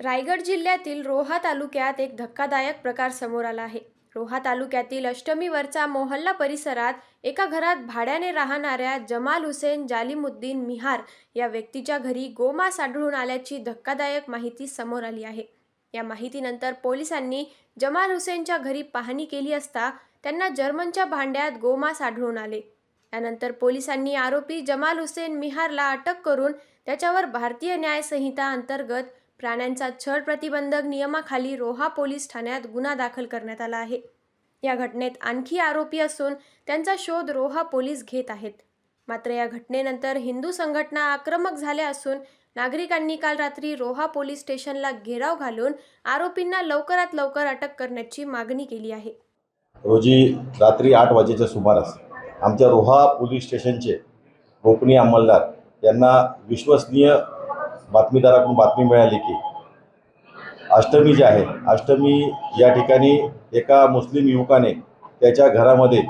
रायगड जिल्ह्यातील रोहा तालुक्यात एक धक्कादायक प्रकार समोर आला आहे. रोहा तालुक्यातील अष्टमीवरचा मोहल्ला परिसरात एका घरात भाड्याने राहणाऱ्या जमाल हुसेन जालिमुद्दीन मिहार या व्यक्तीच्या घरी गोमास आढळून आल्याची धक्कादायक माहिती समोर आली आहे. या माहितीनंतर पोलिसांनी जमाल हुसेनच्या घरी पाहणी केली असता त्यांना जर्मनच्या भांड्यात गोमास आढळून आले. यानंतर पोलिसांनी आरोपी जमाल हुसेन मिहारला अटक करून त्याच्यावर भारतीय न्यायसंहिता अंतर्गत प्राण्यांचा छळ प्रतिबंधक नियमाखाली रोहा पोलीस ठाण्यात गुन्हा दाखल करण्यात आला आहे. या घटनेत आणखी आरोपी असून त्यांचा शोध रोहा पोलीस घेत आहेत. मात्र या घटनेनंतर हिंदू संघटना आक्रमक झाल्या असून नागरिकांनी काल रात्री रोहा पोलीस स्टेशनला घेराव घालून आरोपींना लवकरात लवकर अटक करण्याची मागणी केली आहे. रोजी रात्री आठ वाजेच्या सुमारास आमच्या रोहा पोलीस स्टेशनचे गोपनीय अंमलदार यांना विश्वसनीय बातमीदाराकडून बातमी मिळाली की अष्टमी जी आहे अष्टमी या ठिकाणी एका मुस्लिम युवकाने त्याच्या घरामध्ये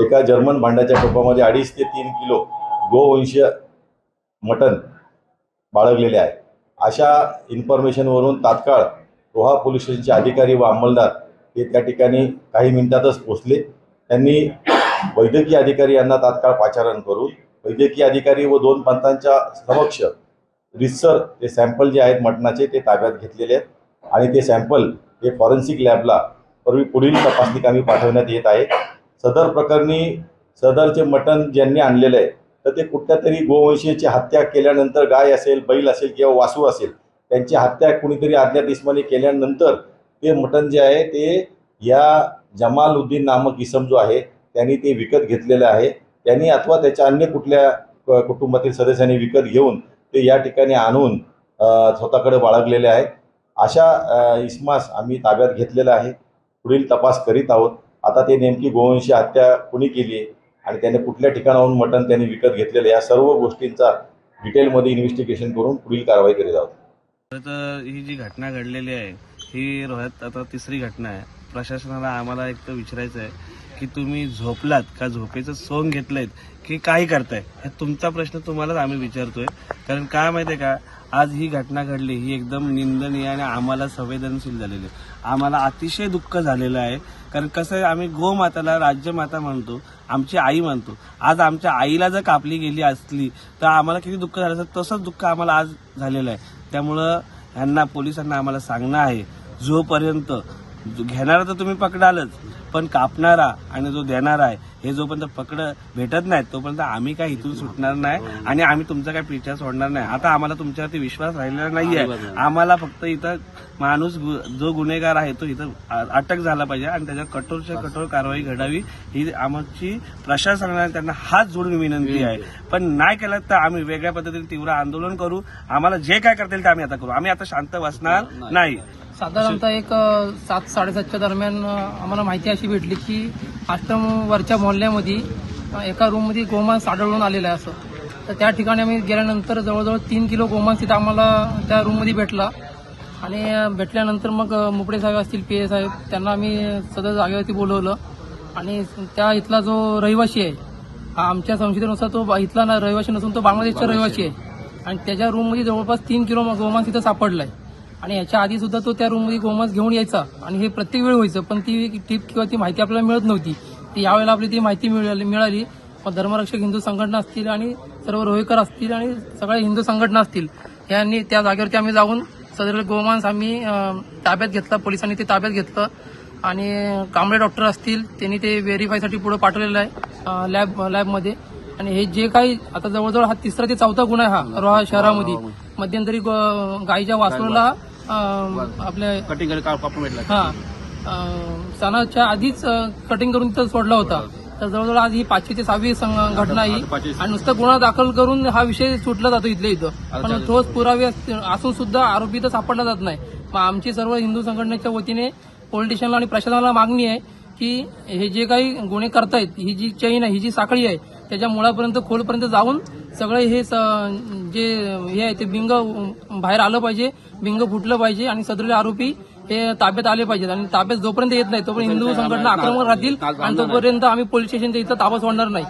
एका जर्मन भांड्याच्या टोपामध्ये अडीच ते तीन किलो गोवंशीय मटण बाळगलेले आहे. अशा इन्फॉर्मेशनवरून तात्काळ रोहा पोलीस स्टेशनचे अधिकारी व अंमलदार हे त्या ठिकाणी काही मिनिटातच पोचले त्यांनी वैद्यकीय अधिकारी यांना तात्काळ पाचारण करून वैद्यकीय अधिकारी व दोन पंथांच्या समक्ष रिसर ते सॅम्पल जे आहेत मटणाचे ते ताब्यात घेतलेले आहेत. आणि ते सॅम्पल हे फॉरेन्सिक लॅबला पूर्वी पुढील तपासणी कामी पाठवण्यात येत आहे. सदर प्रकरणी सदरचे मटण ज्यांनी आणलेलं आहे तर ते कुठल्या तरी गोवंशीची हत्या केल्यानंतर गाय असेल बैल असेल किंवा वासू असेल त्यांची हत्या कुणीतरी अज्ञात इस्माने केल्यानंतर ते मटण जे आहे ते या जमालउद्दीन नामक इसम जो आहे त्यांनी ते विकत घेतलेलं आहे. त्यांनी अथवा त्याच्या अन्य कुठल्या क- कुटुंबातील सदस्यांनी विकत घेऊन ते या ठिकाणी आणून स्वतःकडे बाळगलेले आहेत. अशा इस्मास आम्ही ताब्यात घेतलेला आहे. पुढील तपास करीत आहोत. आता ते नेमकी गोवंशी हत्या कुणी केली आहे आणि त्याने कुठल्या ठिकाणाहून मटण त्यांनी विकत घेतलेलं या सर्व गोष्टींचा डिटेलमध्ये इन्व्हेस्टिगेशन करून पुढील कारवाई करीत आहोत. तर ही जी घटना घडलेली आहे ही रोह्यात आता तिसरी घटना आहे. प्रशासनाला आम्हाला एक तर विचारायचं आहे की तुम्ही झोपलात का झोपेचं सोंग घेतलंय की काय करताय हे तुमचा प्रश्न तुम्हालाच आम्ही विचारतोय. कारण काय माहितीये का आज ही घटना घडली ही एकदम निंदनीय आणि आम्हाला संवेदनशील झालेली आहे. आम्हाला अतिशय दुःख झालेलं आहे. कारण कसं आहे आम्ही गोमाताला राज्यमाता म्हणतो आमची आई म्हणतो. आज आमच्या आईला जर कापली गेली असली तर आम्हाला किती दुःख झालं असतं तसंच दुःख आम्हाला आज झालेलं आहे. त्यामुळं ह्यांना पोलिसांना आम्हाला सांगणं आहे जोपर्यंत घेणारा तर तुम्ही पकडालच पण कापणारा आणि जो देणारा आहे हे जोपर्यंत पकड भेटत नाही तोपर्यंत आम्ही काय इथून सुटणार नाही आणि आम्ही तुमचा काय पिछा सोडणार नाही. आता आम्हाला तुमच्यावरती विश्वास राहिलेला नाहीये. आम्हाला फक्त इथं माणूस जो गुन्हेगार आहे तो इथं अटक झाला पाहिजे आणि त्याच्या कठोरच्या कठोर कारवाई घडावी ही आमची प्रशासनाला त्यांना हात जोडून विनंती आहे. पण नाही केलं तर आम्ही वेगळ्या पद्धतीने तीव्र आंदोलन करू. आम्हाला जे काय करता येईल ते आम्ही आता करू. आम्ही आता शांत बसणार नाही. साधारणतः एक सात साडेसातच्या दरम्यान आम्हाला माहिती अशी भेटली की आष्टम वरच्या मोहल्ल्यामध्ये एका रूममध्ये गोमांस आढळून आलेलं आहे असं. तर त्या ठिकाणी आम्ही गेल्यानंतर जवळजवळ तीन किलो गोमांस तिथं आम्हाला त्या रूममध्ये भेटला. आणि भेटल्यानंतर मग मुपडे साहेब असतील पी ए साहेब त्यांना आम्ही सदर जागेवरती बोलवलं. आणि त्या इथला जो रहिवासी आहे हा आमच्या संशोधनानुसार तो इथला रहिवासी नसून तो बांगलादेशचा रहिवासी आहे. आणि त्याच्या रूममध्ये जवळपास तीन किलो गोमांस तिथं सापडलाय. आणि याच्या आधी सुद्धा तो त्या रूममध्ये गोमांस घेऊन यायचा. आणि हे प्रत्येक वेळ व्हायचं. पण ती टीप किंवा ती माहिती आपल्याला मिळत नव्हती. ती यावेळेला आपली ती माहिती मिळाली मिळाली. पण धर्मरक्षक हिंदू संघटना असतील आणि सर्व रोहेकर असतील आणि सगळ्या हिंदू संघटना असतील. यांनी त्या जागेवरती आम्ही जाऊन सदर गोमांस आम्ही ताब्यात घेतला. पोलिसांनी ते ताब्यात घेतलं. आणि कांबळे डॉक्टर असतील त्यांनी ते व्हेरीफायसाठी पुढे पाठवलेलं आहे लॅब लॅबमध्ये आणि हे जे काही आता जवळजवळ हा तिसरा ते चौथा गुन्हा आहे हा रोहा शहरामध्ये. मध्यंतरी ग- गायीच्या वासरूला आपल्या कटिंग कापून भेटला हा. सणाच्या आधीच कटिंग करून तिथं सोडला होता. तर जवळजवळ आज ही पाचवी ते सहावी घटना ही आणि नुसतं गुन्हा दाखल करून हा विषय सुटला जातो इथल्या इथं. पण ठोस पुरावे असून सुद्धा आरोपी तर सापडला जात नाही. मग आमची सर्व हिंदू संघटनेच्या वतीने पोलिटिशियनला आणि प्रशासनाला मागणी आहे की हे जे काही गुन्हे करतायत ही जी चैन आहे ही जी साखळी आहे त्याच्या मुळापर्यंत खोलपर्यंत जाऊन सगळे हे जे हे आहे ते बिंग बाहेर आलं पाहिजे बिंग फुटलं पाहिजे आणि सदरील आरोपी हे ताब्यात आले पाहिजेत. आणि ताब्यात जोपर्यंत येत नाही तोपर्यंत हिंदू संघटना आक्रमक राहतील आणि तोपर्यंत आम्ही पोलीस स्टेशनच्या इथं ताबा सोडणार नाही.